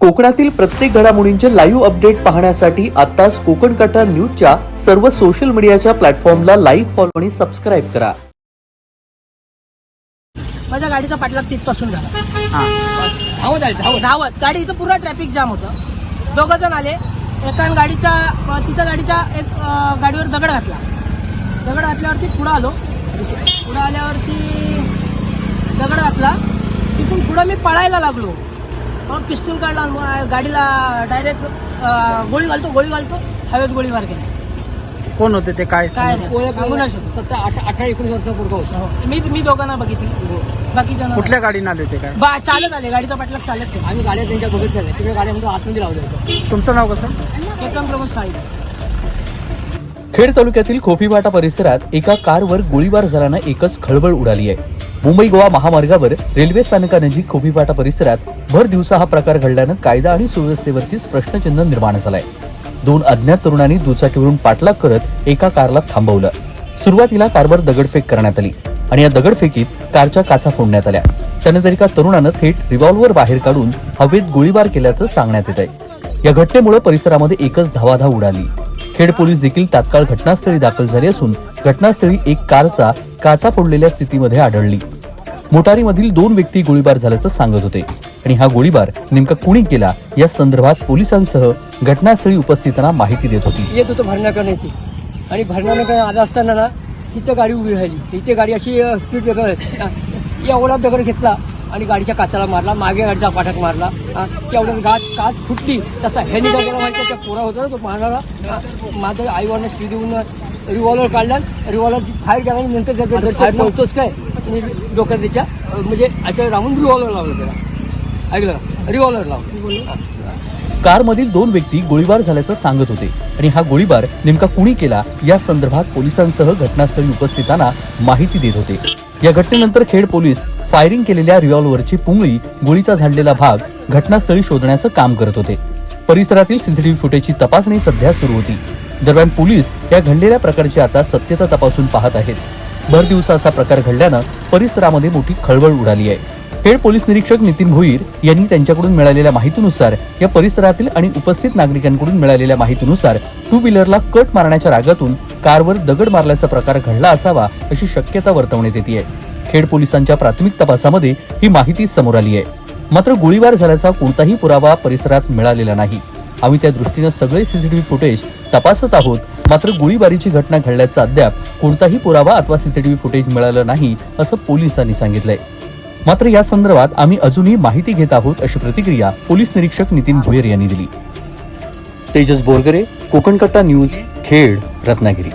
कोकणातील प्रत्येक घडामोडींचे लाईव्ह अपडेट पाहण्यासाठी आताच कोकण कटा न्यूजच्या सर्व सोशल मीडियाच्या प्लॅटफॉर्मला लाईव्ह फॉलो आणि सबस्क्राईब करा. माझ्या गाडीचा पाठलाग तिथपासून झाला. हा. धावत आहे धावत धावत. गाडी इथं पूर्ण ट्रॅफिक जाम होतं. दोघं जण आले. एकान गाडीच्या तिथं गाडीच्या एक अ, गाडीवर दगड घातला. दगड घातल्यावरती पुढं आलो. पुढं आल्यावरती दगड घातला. तिथून पुढं मी पळायला लागलो. मग पिस्तूल काढला आणि गाडीला डायरेक्ट गोळी घालतो गोळी घालतो हवेत गोळी मार केला कोण होते ते? काय काय? नाही सांगू नाही शकत. सत्तर अठरा अठरा एकोणीस वर्षापूर्वी होतं. हो. मी मी दोघांना बघितली. बाकीच्या कुठल्या गाडीने आले होते काय? बा चालत आले. गाडीचा पाठलाग चालत केला. आम्ही गाड्या त्यांच्या बघितल्या नाही तुम्ही गाड्यामध्ये आतमध्ये लावले होते. तुमचं नाव कसं? केतन प्रमोद साळी खेड तालुक्यातील खोपीवाटा परिसरात एका कारवर गोळीबार झाल्यानं एकच खळबळ उडाली आहे. मुंबई गोवा महामार्गावर रेल्वे स्थानकानजीक खोपीवाटा परिसरात भर दिवसा हा प्रकार घडल्यानं कायदा आणि सुव्यवस्थेवरतीच प्रश्नचिन्ह निर्माण झालंय. दोन अज्ञात तरुणांनी दुचाकीवरून पाठलाग करत एका कारला थांबवलं. सुरुवातीला कारवर दगडफेक करण्यात आली आणि या दगडफेकीत कारच्या काचा फोडण्यात आल्या. त्यानंतर एका तरुणानं थेट रिव्हॉल्व्हर बाहेर काढून हवेत गोळीबार केल्याचं सांगण्यात येत आहे या घटनेमुळे परिसरामध्ये एकच धावाधाव उडाली. खेड पोलीस देखील तात्काळ घटनास्थळी दाखल झाले असून घटनास्थळी एक कारचा काचा फोडलेल्या स्थितीमध्ये आढळली. मोटारीमधील दोन व्यक्ती गोळीबार झाल्याचं सांगत होते आणि हा गोळीबार नेमका कुणी केला या संदर्भात पोलिसांसह घटनास्थळी उपस्थितांना माहिती देत होती. येत होतं भरणा करण्याची आणि भरणा करण्याकडे आला असताना ना तिथं गाडी उभी राहिली. इथे गाडी अशी स्पीड ब्रेकर एवढा दगड घेतला आणि गाडीच्या काचाला मारला मागे गाडीचा पाठक मारला. हा, गाठ काच फुटली. तसा ह्यानी निघाला माहिती पोरा होता ना तो मारणारा. माझं आईवरनं स्पीड देऊन रिव्हॉल्वर काढला रिव्हॉल्वर फायर केला आणि नंतर त्याचा फायर नव्हतोच काय? आणि डोक्यात त्याच्या म्हणजे असं राहून रिव्हॉल्वर लावलं त्याला. ऐकलं? रिव्हॉल्वर लावलं. कारमधील दोन व्यक्ती गोळीबार झाल्याचं सांगत होते. आणि हा गोळीबार नेमका कुणी केला या संदर्भात पोलिसांसह घटनास्थळी उपस्थितांना माहिती देत होते. या घटनेनंतर खेड पोलीस फायरिंग केलेल्या रिव्हॉल्व्हरची पुंगळी गोळीचा झाडलेला भाग घटनास्थळी शोधण्याचं काम करत होते. परिसरातील सीसीटीव्ही फुटेजची तपासणी सध्या सुरू होती. दरम्यान पोलीस या घडलेल्या प्रकारची आता सत्यता तपासून पाहत आहेत. भर दिवसा असा प्रकार घडल्यानं परिसरामध्ये मोठी खळबळ उडाली आहे. खेड पोलीस निरीक्षक नितीन भोईर यांनी त्यांच्याकडून मिळालेल्या माहितीनुसार या परिसरातील आणि उपस्थित नागरिकांकडून मिळालेल्या माहितीनुसार टू व्हीलरला कट मारण्याच्या रागातून कारवर दगड मारल्याचा प्रकार घडला असावा अशी शक्यता वर्तवण्यात येते खेड पोलिसांच्या प्राथमिक तपासामध्ये ही माहिती समोर आली आहे. मात्र गोळीबार झाल्याचा कोणताही पुरावा परिसरात मिळालेला नाही. आम्ही त्या दृष्टीनं सगळे सीसीटीव्ही फुटेज तपासत आहोत. मात्र गोळीबारीची घटना घडल्याचा अद्याप कोणताही पुरावा अथवा सीसीटीव्ही फुटेज मिळालं नाही असं पोलिसांनी सांगितलंय. मात्र या संदर्भात आम्ही अजूनही माहिती घेत आहोत अशी प्रतिक्रिया पोलीस निरीक्षक नितीन भोयर यांनी दिली. तेजस बोरगरे कोकणकट्टा न्यूज खेड रत्नागिरी.